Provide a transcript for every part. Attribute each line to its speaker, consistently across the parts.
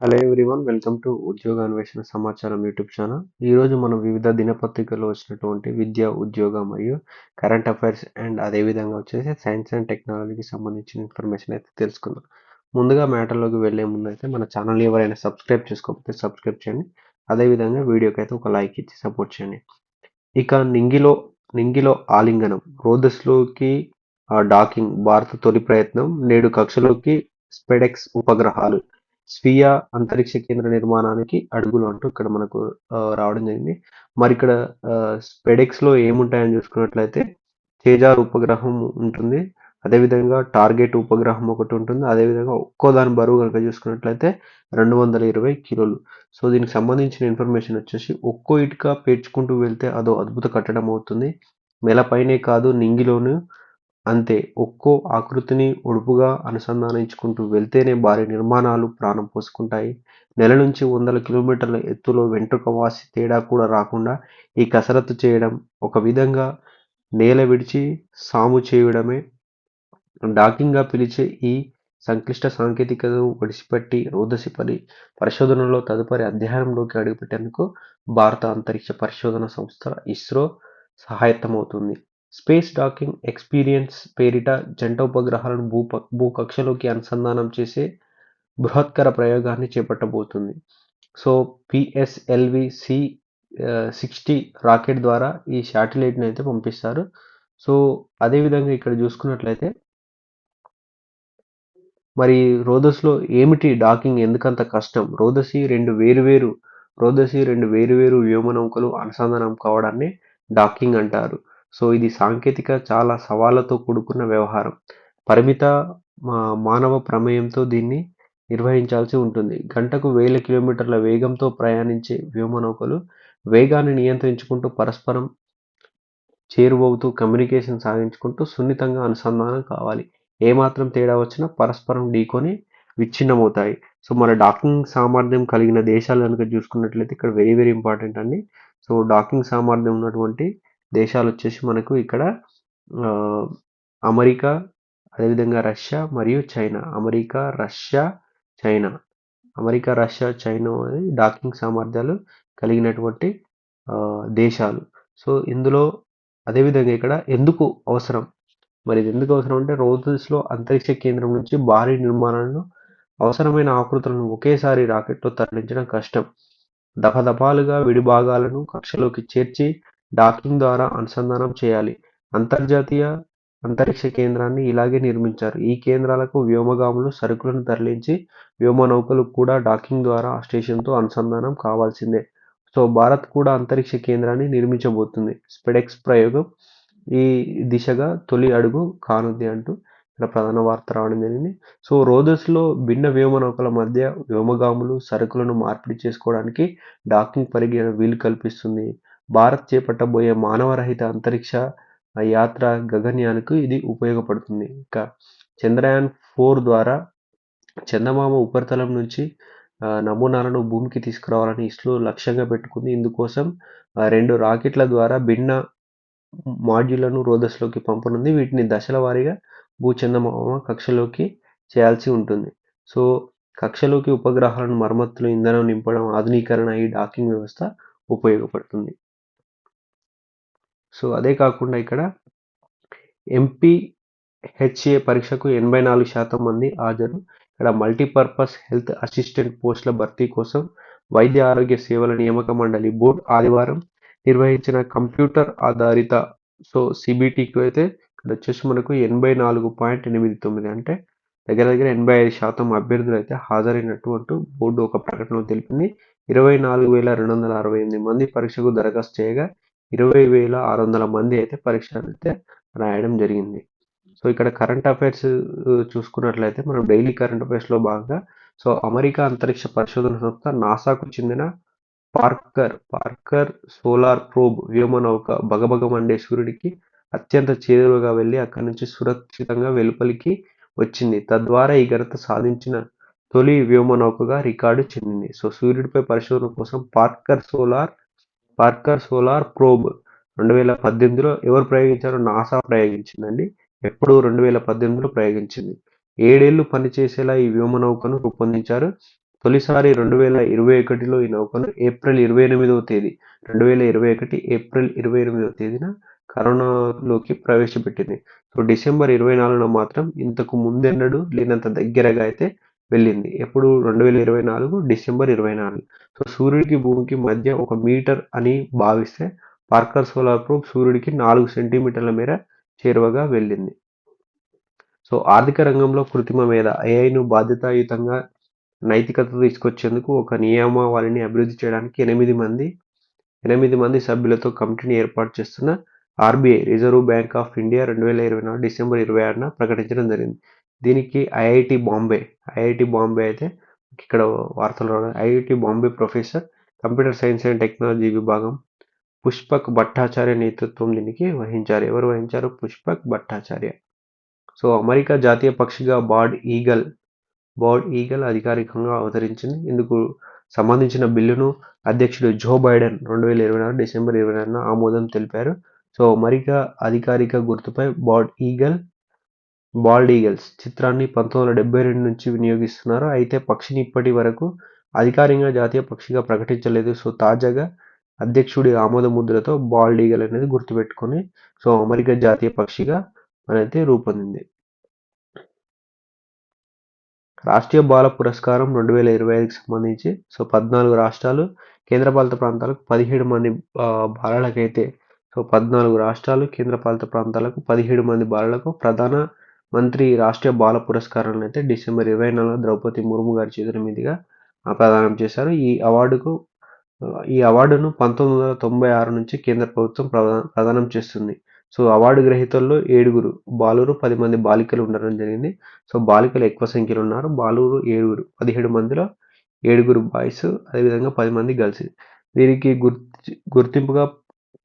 Speaker 1: Hello everyone welcome to ఉద్యోగ అన్వేషణ సమాచారం యూట్యూబ్ ఛానల్ ఈరోజు మనం వివిధ దినపత్రికల్లో వచ్చినటువంటి విద్య ఉద్యోగ మరియు కరెంట్ అఫైర్స్ అండ్ అదేవిధంగా వచ్చేసి సైన్స్ అండ్ టెక్నాలజీకి సంబంధించిన ఇన్ఫర్మేషన్ అయితే తెలుసుకుందాం. ముందుగా మ్యాటర్లోకి వెళ్ళే ముందు అయితే మన ఛానల్ ఎవరైనా సబ్స్క్రైబ్ చేసుకోకపోతే సబ్స్క్రైబ్ చేయండి. అదేవిధంగా వీడియోకి అయితే ఒక లైక్ ఇచ్చి సపోర్ట్ చేయండి. ఇక నింగిలో నింగిలో ఆలింగనం. రోదస్లోకి డాకింగ్ భారత తొలి ప్రయత్నం. నేడు కక్షలోకి స్పెడెక్స్ ఉపగ్రహాలు. స్వీయ అంతరిక్ష కేంద్ర నిర్మాణానికి అడుగులు అంటూ ఇక్కడ మనకు రావడం జరిగింది. మరి ఇక్కడ స్పెడెక్స్లో ఏముంటాయని చూసుకున్నట్లయితే తేజార్ ఉపగ్రహం ఉంటుంది. అదేవిధంగా టార్గెట్ ఉపగ్రహం ఒకటి ఉంటుంది. అదేవిధంగా ఒక్కో దాని బరువు కనుక చూసుకున్నట్లయితే రెండు వందల ఇరవై కిలోలు. సో దీనికి సంబంధించిన ఇన్ఫర్మేషన్ వచ్చేసి ఒక్కో ఇటుక పేర్చుకుంటూ వెళ్తే అదో అద్భుత కట్టడం అవుతుంది. నెలపైనే కాదు నింగిలోను అంతే. ఒక్కో ఆకృతిని ఒడుపుగా అనుసంధానించుకుంటూ వెళ్తేనే భారీ నిర్మాణాలు ప్రాణం పోసుకుంటాయి. నెల నుంచి వందల కిలోమీటర్ల ఎత్తులో వెంట్రుక వాసి తేడా కూడా రాకుండా ఈ కసరత్తు చేయడం ఒక విధంగా నేల విడిచి సాము చేయడమే డాకింగ్గా పిలిచే ఈ సంక్లిష్ట సాంకేతికతను ఒడిసిపెట్టి రోదసి పని పరిశోధనలో తదుపరి అధ్యయనంలోకి అడుగుపెట్టేందుకు భారత అంతరిక్ష పరిశోధన సంస్థ ఇస్రో సహాయత్తమవుతుంది. స్పేస్ డాకింగ్ ఎక్స్పీరియన్స్ పేరిట జంట ఉపగ్రహాలను భూప భూకక్షలోకి అనుసంధానం చేసే బృహత్కర ప్రయోగాన్ని చేపట్టబోతుంది. So PSLV C sixty rocket ద్వారా ఈ శాటిలైట్ని అయితే పంపిస్తారు. సో అదేవిధంగా ఇక్కడ చూసుకున్నట్లయితే మరి రోదస్లో ఏమిటి డాకింగ్? ఎందుకంత కష్టం? రోదసి రెండు వేరువేరు రోదసి రెండు వేరువేరు వ్యోమనౌకలు అనుసంధానం కావడాన్ని డాకింగ్ అంటారు. సో ఇది సాంకేతిక చాలా సవాళ్ళతో కూడుకున్న వ్యవహారం. పరిమిత మా- మానవ ప్రమేయంతో దీన్ని నిర్వహించాల్సి ఉంటుంది. గంటకు వేల కిలోమీటర్ల వేగంతో ప్రయాణించే వ్యోమనౌకలు వేగాన్ని నియంత్రించుకుంటూ పరస్పరం చేరువవుతూ కమ్యూనికేషన్ సాగించుకుంటూ సున్నితంగా అనుసంధానం కావాలి. ఏమాత్రం తేడా వచ్చినా పరస్పరం ఢీకొని విచ్ఛిన్నమవుతాయి. సో మన డాకింగ్ సామర్థ్యం కలిగిన దేశాలు కనుక చూసుకున్నట్లయితే ఇక్కడ వెరీ వెరీ ఇంపార్టెంట్ అండి. సో డాకింగ్ సామర్థ్యం ఉన్నటువంటి దేశాలు వచ్చేసి మనకు ఇక్కడ అమెరికా అదేవిధంగా రష్యా మరియు China. America Russia China. America Russia China అనేది డాకింగ్ సామర్థ్యాలు కలిగినటువంటి దేశాలు. సో ఇందులో అదేవిధంగా ఇక్కడ ఎందుకు అవసరం? మరి ఇది ఎందుకు అవసరం అంటే రోజెస్లో అంతరిక్ష కేంద్రం నుంచి భారీ నిర్మాణాలను అవసరమైన ఆకృతులను ఒకేసారి రాకెట్లో తరలించడం కష్టం. దఫదఫాలుగా విడి భాగాలను కక్షలోకి చేర్చి డాకింగ్ ద్వారా అనుసంధానం చేయాలి. అంతర్జాతీయ అంతరిక్ష కేంద్రాన్ని ఇలాగే నిర్మించారు. ఈ కేంద్రాలకు వ్యోమగాములు సరుకులను తరలించి వ్యోమనౌకలు కూడా డాకింగ్ ద్వారా ఆ స్టేషన్తో అనుసంధానం కావాల్సిందే. సో భారత్ కూడా అంతరిక్ష కేంద్రాన్ని నిర్మించబోతుంది. స్పెడెక్స్ ప్రయోగం ఈ దిశగా తొలి అడుగు కానుంది అంటూ ఇక్కడ ప్రధాన వార్త రావడం జరిగింది. సో రోదస్లో భిన్న వ్యోమనౌకల మధ్య వ్యోమగాములు సరుకులను మార్పిడి చేసుకోవడానికి డాకింగ్ పరిగణ వీలు కల్పిస్తుంది. భారత్ చేపట్టబోయే మానవరహిత అంతరిక్ష యాత్ర గగన్యాన్కు ఇది ఉపయోగపడుతుంది. ఇంకా చంద్రయాన్ ఫోర్ ద్వారా చందమామ ఉపరితలం నుంచి నమూనాలను భూమికి తీసుకురావాలని ఇస్రో లక్ష్యంగా పెట్టుకుంది. ఇందుకోసం రెండు రాకెట్ల ద్వారా భిన్న మాడ్యూళ్ళను రోదస్లోకి పంపనుంది. వీటిని దశల వారీగా భూచందమామ కక్షలోకి చేయాల్సి ఉంటుంది. సో కక్షలోకి ఉపగ్రహాలను మరమ్మతులు ఇంధనం నింపడం ఆధునీకరణ ఈ డాకింగ్ వ్యవస్థ ఉపయోగపడుతుంది. సో అదే కాకుండా ఇక్కడ ఎంపీ హెచ్ఏ పరీక్షకు ఎనభై నాలుగు శాతం మంది హాజరు. ఇక్కడ మల్టీపర్పస్ హెల్త్ అసిస్టెంట్ పోస్టుల భర్తీ కోసం వైద్య ఆరోగ్య సేవల నియామక మండలి బోర్డు ఆదివారం నిర్వహించిన కంప్యూటర్ ఆధారిత సో సిబిటీకి అయితే ఇక్కడ వచ్చేసి మనకు ఎనభై నాలుగు పాయింట్ ఎనిమిది తొమ్మిది అంటే దగ్గర దగ్గర ఎనభై ఐదు శాతం అభ్యర్థులు అయితే హాజరైనట్టు అంటూ బోర్డు ఒక ప్రకటనలో తెలిపింది. ఇరవై నాలుగు వేల రెండు వందల అరవై ఎనిమిది మంది పరీక్షకు దరఖాస్తు చేయగా ఇరవై వేల ఆరు వందల మంది అయితే పరీక్ష అయితే రాయడం జరిగింది. సో ఇక్కడ కరెంట్ అఫైర్స్ చూసుకున్నట్లయితే మనం డైలీ కరెంట్ అఫైర్స్లో భాగంగా సో అమెరికా అంతరిక్ష పరిశోధన సంస్థ నాసాకు చెందిన పార్కర్ పార్కర్ సోలార్ ప్రోబ్ వ్యోమనౌక బగబగ మండే సూర్యుడికి అత్యంత చేరువగా వెళ్ళి అక్కడి నుంచి సురక్షితంగా వెలుపలికి వచ్చింది. తద్వారా ఈ ఘనత సాధించిన తొలి వ్యోమనౌకగా రికార్డు చెందింది. సో సూర్యుడిపై పరిశోధన కోసం Parker solar Parker solar probe రెండు వేల పద్దెనిమిదిలో ఎవరు ప్రయోగించారో నాసా ప్రయోగించిందండి. ఎప్పుడు రెండు వేల పద్దెనిమిదిలో ప్రయోగించింది. ఏడేళ్ళు పనిచేసేలా ఈ వ్యోమనౌకను రూపొందించారు. తొలిసారి రెండు వేల ఇరవై ఒకటిలో ఈ నౌకను ఏప్రిల్ ఇరవై ఎనిమిదవ తేదీ రెండు వేల ఇరవై ఒకటి ఏప్రిల్ ఇరవై ఎనిమిదవ తేదీన కరోనాలోకి ప్రవేశపెట్టింది. సో డిసెంబర్ ఇరవై నాలుగున మాత్రం ఇంతకు ముందెన్నడూ లేనంత దగ్గరగా అయితే వెళ్ళింది. ఎప్పుడు? రెండు వేల ఇరవై నాలుగు డిసెంబర్ ఇరవై నాలుగు. సో సూర్యుడికి భూమికి మధ్య ఒక మీటర్ అని భావిస్తే పార్కర్ సోలార్ ప్రోబ్ సూర్యుడికి నాలుగు సెంటీమీటర్ల మేర చేరువగా వెళ్ళింది. సో ఆర్థిక రంగంలో కృత్రిమ మీద ఏఐను బాధ్యతాయుతంగా నైతికత తీసుకొచ్చేందుకు ఒక నియమావళిని అభివృద్ధి చేయడానికి ఎనిమిది మంది ఎనిమిది మంది సభ్యులతో కమిటీని ఏర్పాటు చేస్తున్న RBI Reserve Bank of India రెండు వేల ఇరవై నాలుగు డిసెంబర్ ఇరవై ఆరున ప్రకటించడం జరిగింది. దీనికి ఐఐటి బాంబే ఐఐటి బాంబే అయితే ఇక్కడ వార్తలు IIT Bombay professor computer science and technology విభాగం పుష్పక్ భట్టాచార్య నేతృత్వం దీనికి వహించారు. ఎవరు వహించారు? పుష్పక్ భట్టాచార్య. సో అమెరికా జాతీయ పక్షిగా బార్డ్ ఈగల్ బార్డ్ ఈగల్ అధికారికంగా అవతరించింది. ఇందుకు సంబంధించిన బిల్లును అధ్యక్షుడు జో బైడెన్ రెండు వేల ఇరవై నాలుగు డిసెంబర్ ఇరవై నాలుగున ఆమోదం తెలిపారు. సో అమెరికా అధికారిక గుర్తుపై బార్డ్ ఈగల్ బాల్డ్ ఈగల్స్. చిత్రాన్ని పంతొమ్మిది వందల డెబ్బై రెండు నుంచి వినియోగిస్తున్నారు. అయితే పక్షిని ఇప్పటి వరకు అధికారికంగా జాతీయ పక్షిగా ప్రకటించలేదు. సో తాజాగా అధ్యక్షుడి ఆమోద ముద్రతో బాల్డ్ ఈగల్ అనేది గుర్తుపెట్టుకొని సో అమెరికా జాతీయ పక్షిగా అనేది రూపొందింది. రాష్ట్రీయ బాల పురస్కారం రెండు వేల ఇరవై ఐదుకి సంబంధించి సో పద్నాలుగు రాష్ట్రాలు కేంద్రపాలిత ప్రాంతాలకు పదిహేడు మంది బాలలకైతే సో పద్నాలుగు రాష్ట్రాలు కేంద్రపాలిత ప్రాంతాలకు పదిహేడు మంది బాలలకు ప్రధాన మంత్రి రాష్ట్రీయ బాల పురస్కారాలను అయితే డిసెంబర్ ఇరవై నాలుగు ద్రౌపది ముర్ము గారి చేతుల మీదుగా ప్రదానం చేశారు. ఈ అవార్డుకు ఈ అవార్డును పంతొమ్మిది వందల తొంభై ఆరు నుంచి కేంద్ర ప్రభుత్వం ప్రదానం చేస్తుంది. సో అవార్డు గ్రహీతల్లో ఏడుగురు బాలురు పది మంది బాలికలు ఉండడం జరిగింది. సో బాలికలు ఎక్కువ సంఖ్యలో ఉన్నారు. బాలురు ఏడుగురు పదిహేడు మందిలో ఏడుగురు బాయ్స్ అదేవిధంగా పది మంది గర్ల్స్. దీనికి గుర్తి గుర్తింపుగా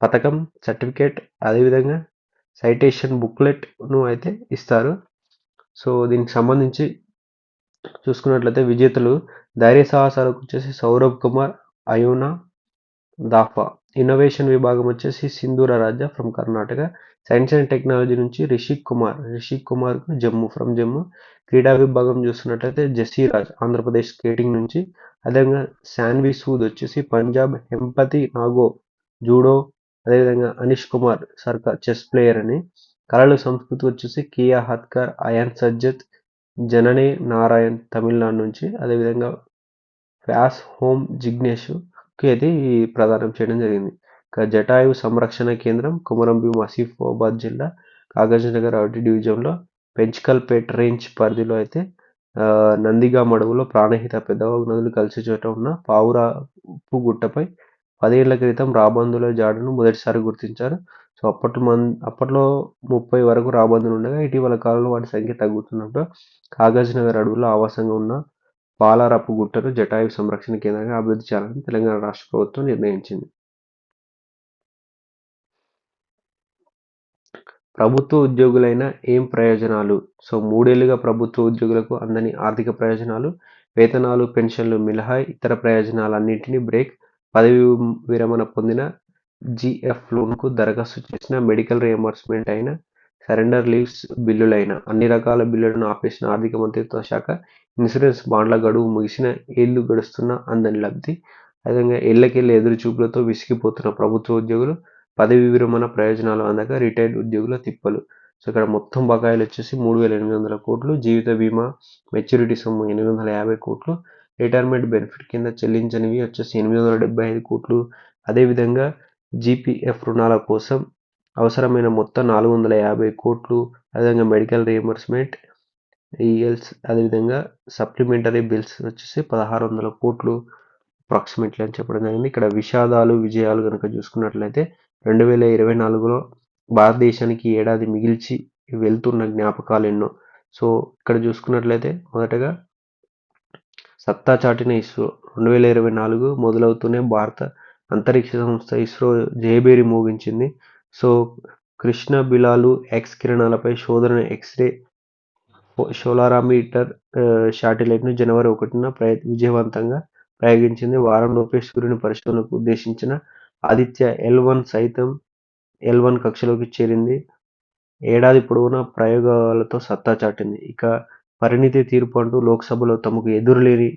Speaker 1: పథకం సర్టిఫికేట్ అదేవిధంగా సైటేషన్ బుక్లెట్ను అయితే ఇస్తారు. సో దీనికి సంబంధించి చూసుకున్నట్లయితే విజేతలు ధైర్య సాహసాలకు వచ్చేసి సౌరభ్ కుమార్ అయోనా దాఫా. ఇన్నోవేషన్ విభాగం వచ్చేసి Sindhura Raja from Karnataka. Science and technology నుంచి రిషిక్ కుమార్. రిషిక్ కుమార్ జమ్మూ ఫ్రమ్ జమ్మూ. క్రీడా విభాగం చూస్తున్నట్లయితే జసీరాజ్ ఆంధ్రప్రదేశ్ స్కేటింగ్ నుంచి. అదేవిధంగా శాన్వి సూద్ వచ్చేసి పంజాబ్ హెంపతి నాగో జూడో అదేవిధంగా అనిష్ కుమార్ సర్కార్ చెస్ ప్లేయర్ అని. కళలు సంస్కృతి వచ్చేసి కియా హత్కర్ అయాన్ సజ్జత్ జననే నారాయణ్ తమిళనాడు నుంచి. అదేవిధంగా వ్యాస్ హోమ్ జిగ్నేష్కి అయితే ఈ ప్రదానం చేయడం జరిగింది. జటాయు సంరక్షణ కేంద్రం కుమరంభీం ఆసిఫాబాద్ జిల్లా కాగజ్నగర్ అరటి డివిజన్లో పెంచకల్పేట్ రేంజ్ పరిధిలో అయితే నందిగా అడవులో ప్రాణహిత పెద్దవాగు నదులు కలిసి చోట ఉన్న పావురాపు గుట్టపై పదేళ్ళ క్రితం రాబందుల జాడను మొదటిసారి గుర్తించారు. సో అప్పటి మన్ అప్పట్లో ముప్పై వరకు రాబందులు ఉండగా ఇటీవల కాలంలో వాటి సంఖ్య తగ్గుతున్నప్పుడు కాగజ్ నగర్ అడవుల్లో ఆవాసంగా ఉన్న పాలారపు గుట్టను జటాయు సంరక్షణ కేంద్రంగా అభివృద్ధి చేయాలని తెలంగాణ రాష్ట్ర ప్రభుత్వం నిర్ణయించింది. ప్రభుత్వ ఉద్యోగులైన ఏం ప్రయోజనాలు? సో మూడేళ్ళుగా ప్రభుత్వ ఉద్యోగులకు అందని ఆర్థిక ప్రయోజనాలు వేతనాలు పెన్షన్లు మినహా ఇతర ప్రయోజనాలన్నింటినీ బ్రేక్ పదవి విరమణ పొందిన జీఎఫ్ లోన్కు దరఖాస్తు చేసిన మెడికల్ రియంబర్స్మెంట్ అయిన సరెండర్ లీవ్స్ బిల్లులైన అన్ని రకాల బిల్లులను ఆపేసిన ఆర్థిక మంత్రిత్వ శాఖ ఇన్సూరెన్స్ బాండ్ల గడువు ముగిసిన ఏళ్ళు గడుస్తున్న అందని లబ్ధి. అదేవిధంగా ఏళ్ళకెళ్ళి ఎదురు చూపులతో విసిగిపోతున్న ప్రభుత్వ ఉద్యోగులు పదవి విరమణ ప్రయోజనాలు అందక రిటైర్డ్ ఉద్యోగుల తిప్పలు. సో ఇక్కడ మొత్తం బకాయిలు వచ్చేసి మూడు వేల ఎనిమిది వందల కోట్లు జీవిత బీమా మెచ్యూరిటీ సొమ్ము ఎనిమిది వందల యాభై కోట్లు రిటైర్మెంట్ బెనిఫిట్ కింద చెల్లించనివి వచ్చేసి ఎనిమిది వందల డెబ్బై ఐదు కోట్లు. అదేవిధంగా జీపీఎఫ్ రుణాల కోసం అవసరమైన మొత్తం నాలుగు వందల యాభై కోట్లు. అదేవిధంగా మెడికల్ రియంబర్స్మెంట్ ఈఎల్స్ అదేవిధంగా సప్లిమెంటరీ బిల్స్ వచ్చేసి పదహారు వందల కోట్లు అప్రాక్సిమేట్లీ అని చెప్పడం జరిగింది. ఇక్కడ విషాదాలు విజయాలు కనుక చూసుకున్నట్లయితే రెండు వేల ఇరవై నాలుగులో భారతదేశానికి ఏడాది మిగిల్చి వెళ్తున్న జ్ఞాపకాలు ఎన్నో. సో ఇక్కడ చూసుకున్నట్లయితే మొదటగా సత్తా చాటిన ఇస్రో రెండు వేల ఇరవై నాలుగు మొదలవుతూనే భారత అంతరిక్ష సంస్థ ఇస్రో జయబేరి మోగించింది. సో కృష్ణ బిలాలు ఎక్స్ కిరణాలపై శోధన ఎక్స్రే షోలారామీటర్ శాటిలైట్ను జనవరి ఒకటిన ప్రయ విజయవంతంగా ప్రయోగించింది. వారంలోపే సూర్యుని పరిశోధనకు ఉద్దేశించిన ఆదిత్య ఎల్ వన్ సైతం ఎల్ వన్ కక్షలోకి చేరింది. ఏడాది పొడవునా ప్రయోగాలతో సత్తా చాటింది. ఇక పరిణితి తీర్పు అంటూ లోక్సభలో తమకు ఎదురులేని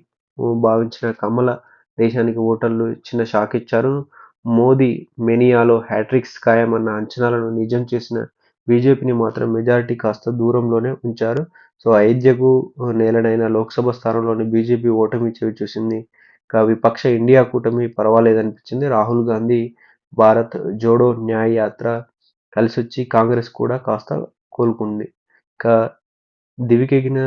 Speaker 1: భావించిన కమల దేశానికి ఓటర్లు చిన్న షాక్ ఇచ్చారు. మోదీ మెనియాలో హ్యాట్రిక్స్ ఖాయమన్న అంచనాలను నిజం చేసిన బీజేపీని మాత్రం మెజారిటీ కాస్త దూరంలోనే ఉంచారు. సో అయోధ్యకు నేలడైన లోక్సభ స్థానంలోని బీజేపీ ఓటమి చెవి చూసింది ఇక విపక్ష ఇండియా కూటమి పర్వాలేదనిపించింది. రాహుల్ గాంధీ భారత్ జోడో న్యాయ యాత్ర కలిసొచ్చి కాంగ్రెస్ కూడా కాస్త కోలుకుంది. ఇక దివికెగిన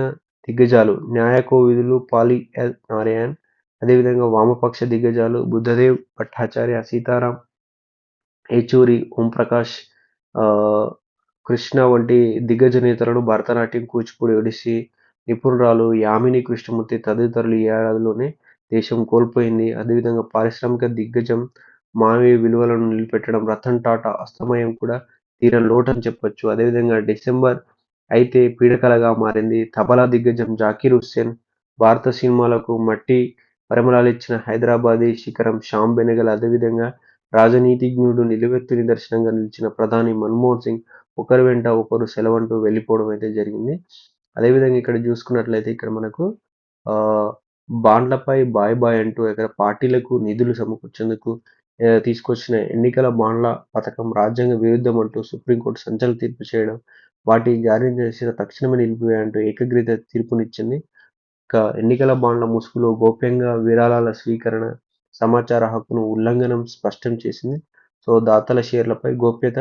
Speaker 1: దిగ్గజాలు న్యాయకోవిదులు పాలి ఎల్ నారాయణ్ అదేవిధంగా వామపక్ష దిగ్గజాలు బుద్ధదేవ్ భట్టాచార్య సీతారాం ఏచూరి ఓంప్రకాష్ కృష్ణ వంటి దిగ్గజ నేతలను భరతనాట్యం కూచిపూడి ఒడిస్సీ నిపుణురాలు యామిని కృష్ణమూర్తి తదితరులు ఈ ఏడాదిలోనే దేశం కోల్పోయింది. అదేవిధంగా పారిశ్రామిక దిగ్గజం మానవీయ విలువలను నిలబెట్టడం రతన్ టాటా అస్తమయం కూడా తీరని లోటని చెప్పొచ్చు. అదేవిధంగా డిసెంబర్ అయితే పీడకలగా మారింది. తబలా దిగ్గజం జాకీర్ హుస్సేన్ భారత సినిమాలకు మట్టి పరిమళాలిచ్చిన హైదరాబాదీ శిఖరం శ్యామ్ బెనగల్ అదేవిధంగా రాజనీతిజ్ఞుడు నిలువెత్తు నిదర్శనంగా నిలిచిన ప్రధాని మన్మోహన్ సింగ్ ఒకరి వెంట ఒకరు సెలవంటూ వెళ్ళిపోవడం అయితే జరిగింది. అదేవిధంగా ఇక్కడ చూసుకున్నట్లయితే ఇక్కడ మనకు బాండ్లపై బాయ్ బాయ్ అంటూ ఇక్కడ పార్టీలకు నిధులు సమకూర్చేందుకు తీసుకొచ్చిన ఎన్నికల బాండ్ల పథకం రాజ్యాంగ విరుద్ధం అంటూ సుప్రీంకోర్టు సంచలన తీర్పు చేయడం వాటి జారీ చేసిన తక్షణమే నిలిపివేయంటూ ఏకగ్రీత తీర్పునిచ్చింది. ఇక ఎన్నికల బాండ్ల ముసుగులో గోప్యంగా విరాళాల స్వీకరణ సమాచార హక్కును ఉల్లంఘనం స్పష్టం చేసింది. సో దాతల షేర్లపై గోప్యత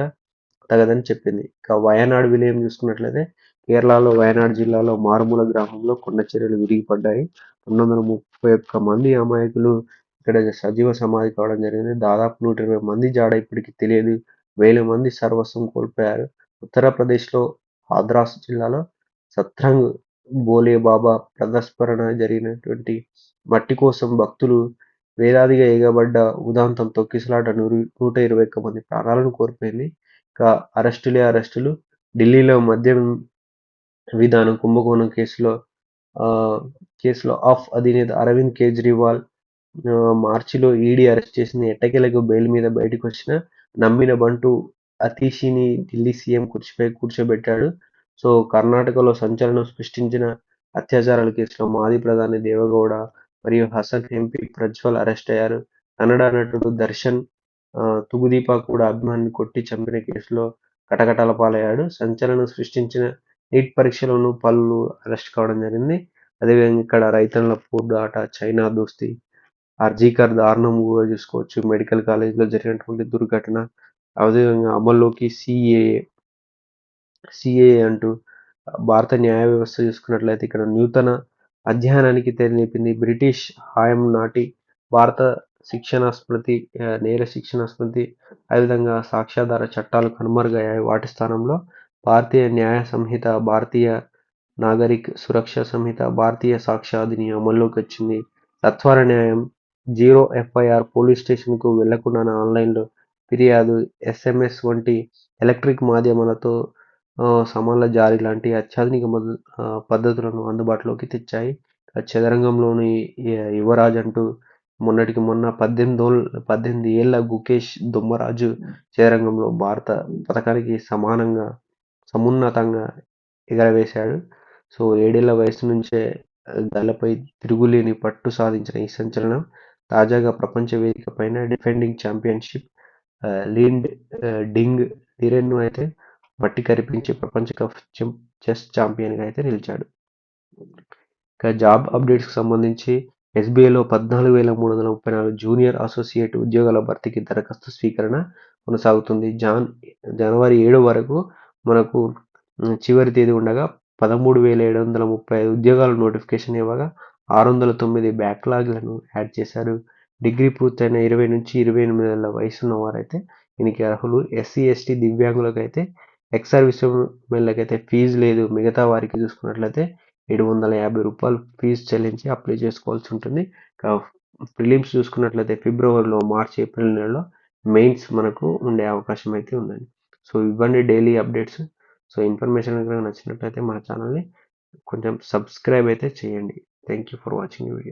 Speaker 1: తగదని చెప్పింది. ఇక వయనాడు విలయం చూసుకున్నట్లయితే కేరళలో వయనాడు జిల్లాలో మారుమూల గ్రామంలో కొండ చర్యలు విరిగిపడ్డాయి. రెండు వందల ముప్పై ఒక్క మంది అమాయకులు ఇక్కడ సజీవ సమాధి కావడం జరిగింది. దాదాపు నూట ఇరవై మంది జాడ ఇప్పటికీ తెలియదు. వేల మంది సర్వస్వం కోల్పోయారు. ఉత్తరప్రదేశ్లో ఆద్రాస్ జిల్లాలో సత్రంగ్ బోలే బాబా ప్రదస్మరణ జరిగినటువంటి మట్టి కోసం భక్తులు వేలాదిగా ఎగబడ్డ ఉదాంతం తొక్కిసలాట నూరు నూట ఇరవై ఒక్క మంది ప్రాణాలను కోల్పోయింది. ఇక అరెస్టులే అరెస్టులు. ఢిల్లీలో మద్యం విధానం కుంభకోణం కేసులో కేసులో ఆఫ్ అధినేత అరవింద్ కేజ్రీవాల్ మార్చిలో ఈడీ అరెస్ట్ చేసింది. ఎట్టకేలకు బెయిల్ మీద బయటకు వచ్చిన నమ్మిన బంటు అతీషిని ఢిల్లీ సీఎం కుర్చీపై కూర్చోబెట్టాడు. సో కర్ణాటకలో సంచలనం సృష్టించిన అత్యాచారాల కేసులో మాజీ ప్రధాని దేవగౌడ మరియు హసన్ ఎంపీ ప్రజ్వల్ అరెస్ట్ అయ్యారు. కన్నడ నటుడు దర్శన్ తుగుదీప కూడా అభిమానిని కొట్టి చంపిన కేసులో కటకటాల పాలయ్యాడు. సంచలనం సృష్టించిన నీట్ పరీక్షలోనూ పలు అరెస్ట్ కావడం జరిగింది. అదేవిధంగా ఇక్కడ రైతన్ల ఆట చైనా దోస్తి అర్జీకర్ దారుణంగా చూసుకోవచ్చు. మెడికల్ కాలేజ్లో జరిగినటువంటి దుర్ఘటన అదేవిధంగా అమల్లోకి సిఏఏ సిఏఏ అంటూ భారత న్యాయ వ్యవస్థ చూసుకున్నట్లయితే ఇక్కడ నూతన అధ్యయనానికి తెరలేపింది బ్రిటిష్ హాయం నాటి భారత శిక్షణ స్మృతి నేర శిక్షణ స్మృతి అదేవిధంగా సాక్ష్యాధార చట్టాలు కనుమరుగయ్యాయి. వాటి స్థానంలో భారతీయ న్యాయ సంహిత భారతీయ నాగరిక్ సురక్ష సంహిత భారతీయ సాక్ష్య అధినియం అమల్లోకి వచ్చింది. సత్వర న్యాయం జీరో ఎఫ్ఐఆర్ పోలీస్ స్టేషన్కు వెళ్ళకుండానే ఆన్లైన్లో ఫిర్యాదు ఎస్ఎంఎస్ వంటి ఎలక్ట్రిక్ మాధ్యమాలతో సమాన జారీ లాంటి అత్యాధునిక పద్ధతులను అందుబాటులోకి తెచ్చాయి. చదరంగంలోని యువరాజ్ అంటూ మొన్నటికి మొన్న పద్దెనిమిది పద్దెనిమిది ఏళ్ళ గుకేష్ దుమ్మరాజు చదరంగంలో భారత పథకానికి సమానంగా సమున్నతంగా ఎగరవేశాడు. సో ఏడేళ్ళ వయసు నుంచే గల్లపై తిరుగులేని పట్టు సాధించిన ఈ సంచలనం తాజాగా ప్రపంచ వేదిక పైన డిఫెండింగ్ ఛాంపియన్షిప్ లీండ్ డింగ్ డిరెన్ను అయితే మట్టి కరిపించి ప్రపంచ కప్ చెస్ ఛాంపియన్గా అయితే నిలిచాడు. ఇక జాబ్ అప్డేట్స్కి సంబంధించి ఎస్బీఐలో పద్నాలుగు వేల మూడు వందల ముప్పై నాలుగు జూనియర్ అసోసియేట్ ఉద్యోగాల భర్తీకి దరఖాస్తు స్వీకరణ కొనసాగుతుంది. జాన్ జనవరి ఏడు వరకు మనకు చివరి తేదీ ఉండగా పదమూడు వేల ఏడు వందల ముప్పై ఐదు ఉద్యోగాల నోటిఫికేషన్ ఇవ్వగా ఆరు వందల తొమ్మిది బ్యాక్లాగ్లను యాడ్ చేశారు. డిగ్రీ పూర్తయిన ఇరవై నుంచి ఇరవై ఎనిమిది ఏళ్ళ వయసున్న వారైతే దీనికి అర్హులు. ఎస్సీ ఎస్టీ దివ్యాంగులకైతే అయితే ఎక్స్ సర్వీస్ మెన్లకైతే ఫీజు లేదు. మిగతా వారికి చూసుకున్నట్లయితే ఏడు వందల యాభై రూపాయలు ఫీజు చెల్లించి అప్లై చేసుకోవాల్సి ఉంటుంది. ప్రిలిమ్స్ చూసుకున్నట్లయితే ఫిబ్రవరిలో మార్చ్ ఏప్రిల్ నెలలో మెయిన్స్ మనకు ఉండే అవకాశం అయితే ఉందండి. సో ఇవ్వండి డైలీ అప్డేట్స్. సో ఇన్ఫర్మేషన్ కనుక నచ్చినట్లయితే మన ఛానల్ని కొంచెం సబ్స్క్రైబ్ అయితే చేయండి. Thank you for watching video.